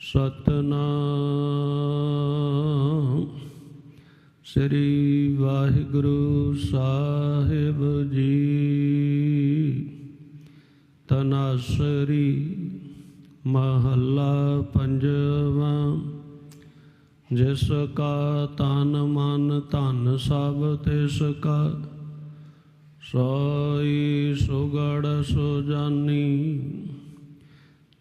ਸਤਨਾਮ। ਸ੍ਰੀ ਵਾਹਿਗੁਰੂ ਸਾਹਿਬ ਜੀ। ਤਨਾਸਰੀ ਮਹੱਲਾ ਪੰਜਵਾਂ। ਜਿਸ ਕਾ ਤਨ ਮਨ ਧਨ ਸਭ ਤਿਸ ਕਾ। ਸੋਈ ਸੁਗੜ ਸੁਜਾਨੀ।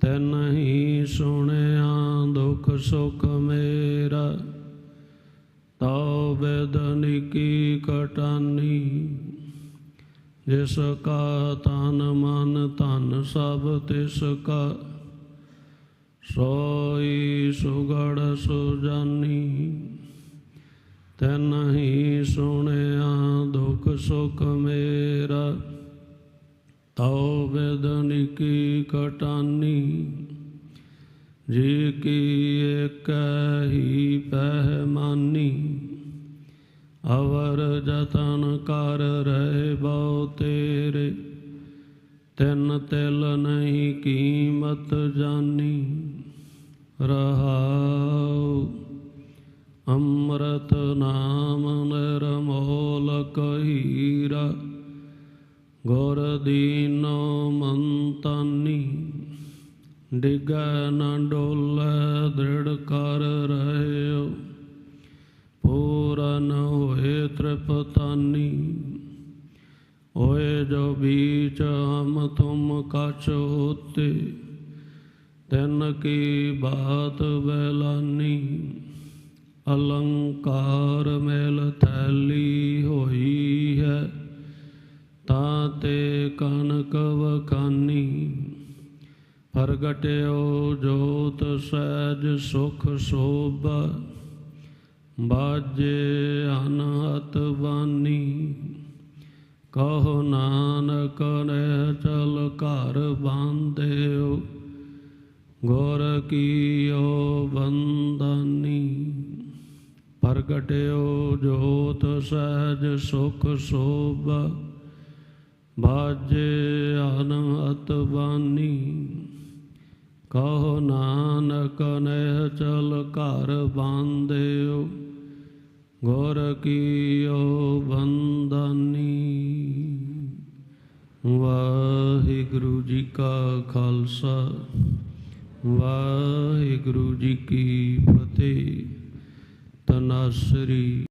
ਤੈਨ ਨਹੀਂ ਸੁਣਿਆ, ਦੁਖ ਸੁਖ ਮੇਰਾ। ਤਉ ਬੇਦਨੀ ਕੀ ਕਟਾਨੀ, ਜਿਸ ਕਾ ਤਨ ਮਨ ਧਨ ਸਭ ਤਿਸ ਕਾ। ਸੋਈ ਸੁਗੜ ਸੁਜਾਨੀ, ਤੈਨ ਨਹੀਂ ਸੁਣਿਆ, ਦੁਖ ਸੁਖ ਮੇਰਾ। ਤਉ ਬੇਦਨੀ ਕੀ ਕਟਾਨੀ? ਜੀ ਕੀ ਏਕ ਹੀ ਪਹਿਮਾਨੀ ਅਵਰ ਜਤਨ ਕਰ ਰਹੇ ਬਹੁ ਤੇਰੇ, ਤਿੰਨ ਤਿਲ ਨਹੀਂ ਕੀਮਤ ਜਾਨੀ। ਰਹਾਉ ਅੰਮ੍ਰਿਤ ਨਾਮ ਨਿਰਮੋਲਕ ਹੀਰਾ ਗੁਰ ਦੀਨੋ ਮੰਤਾਨੀ, ਡਿਗੈ ਨਾ ਡੋਲੇ, ਦ੍ਰਿੜ ਕਰ ਰਹਿਓ। ਪੂਰਨ ਹੋਏ ਤ੍ਰਿਪਤਾਨੀ, ਹੋਏ ਜੋ ਬੀਚ ਹਮ ਤੁਮ ਕਛ ਹੋਤੇ ਤਿਨ ਕੀ ਬਾਤ ਬੈਲਾਨੀ ਅਲੰਕਾਰ ਮੇਲ ਥੈਲੀ। ਤਾਂ ਤੇ ਕਨਕ ਵਖਾਨੀ, ਪ੍ਰਗਟਿਓ ਜੋਤ ਸਹਿਜ ਸੁਖ ਸੋਭ, ਬਾਜੇ ਅਨਹਤ ਬਾਨੀ। ਕਹੋ ਨਾਨਕ ਨੇ ਚਲ ਘਰ ਬਾਂਧਿਓ, ਗੁਰ ਕੀਓ ਬੰਦਾਨੀ ਪ੍ਰਗਟਿਓ ਜੋਤ ਸਹਿਜ ਸੁਖ ਸੋਭਾ ਬਾਜੇ ਅਨਹਤ ਬਾਨੀ, ਕਹੋ ਨਾਨਕ ਨੇ ਚਲ ਘਰ ਬਾਂਧਿਓ, ਗੁਰ ਕੀਓ ਬੰਦਾਨੀ ਵਾਹਿਗੁਰੂ ਜੀ ਕਾ ਖਾਲਸਾ, ਵਾਹਿਗੁਰੂ ਜੀ ਕੀ ਫਤਿਹ। ਤਨਾਸਰੀ